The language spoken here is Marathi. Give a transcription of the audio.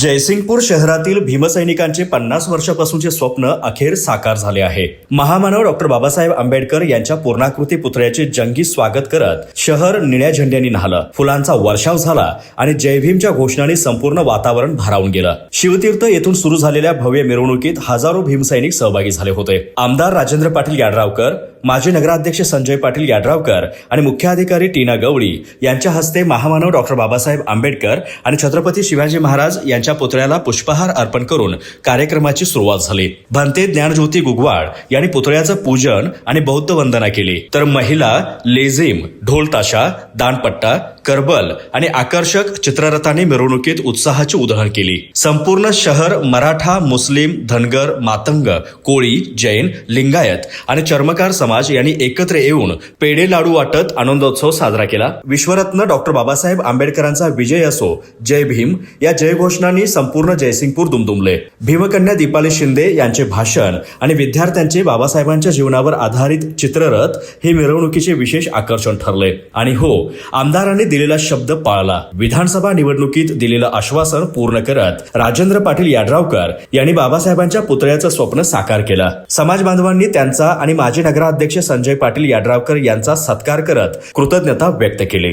जयसिंगपूर शहरातील भीमसैनिकांचे पन्नास वर्षापासूनचे स्वप्न अखेर साकार झाले आहे. महामानव डॉक्टर बाबासाहेब आंबेडकर यांच्या पूर्णाकृती पुतळ्याचे जंगी स्वागत करत शहर निळ्या झेंड्यांनी न्हालं. फुलांचा वर्षाव झाला आणि जय भीमच्या संपूर्ण वातावरण भारावून गेलं. शिवतीर्थ येथून सुरू झालेल्या भव्य मिरवणुकीत हजारो भीमसैनिक सहभागी झाले होते. आमदार राजेंद्र पाटील याड्रावकर माजी नगराध्यक्ष संजय पाटील याड्रावकर आणि मुख्याधिकारी टीना गवळी यांच्या हस्ते महामानव डॉक्टर बाबासाहेब आंबेडकर आणि छत्रपती शिवाजी महाराज यांच्या यांच्या पुतळ्याला पुष्पहार अर्पण करून कार्यक्रमाची सुरुवात झाली. भंते ज्ञानज्योती गुगवाड यांनी पुतळ्याचं पूजन आणि बौद्ध वंदना केली. तर महिला लेझिम ढोलताशा दानपट्टा करबल आणि आकर्षक चित्ररथाने मिरवणुकीत उत्साहाची उधळण केली. संपूर्ण शहर मराठा मुस्लिम धनगर मातंग कोळी जैन लिंगायत आणि चर्मकार समाज यांनी एकत्र येऊन पेढे लाडू वाटत आनंदोत्सव साजरा केला. विश्वरत्न डॉक्टर बाबासाहेब आंबेडकरांचा विजय असो जय भीम या जयघोषणा जयघोषणांनी संपूर्ण जयसिंगपूर दुमदुमले. भीमकन्या दीपाली शिंदे यांचे भाषण आणि विद्यार्थ्यांचे बाबासाहेबांच्या जीवनावर आधारित चित्ररथ हे मिरवणुकीचे विशेष आकर्षण ठरले. आणि हो आमदारांनी दिलेला शब्द पाळला. विधानसभा निवडणुकीत दिलेलं आश्वासन पूर्ण करत राजेंद्र पाटील याड्रावकर यांनी बाबासाहेबांच्या पुतळ्याचं स्वप्न साकार केलं. समाज बांधवांनी त्यांचा आणि माजी नगराध्यक्ष संजय पाटील याड्रावकर यांचा सत्कार करत कृतज्ञता व्यक्त केली.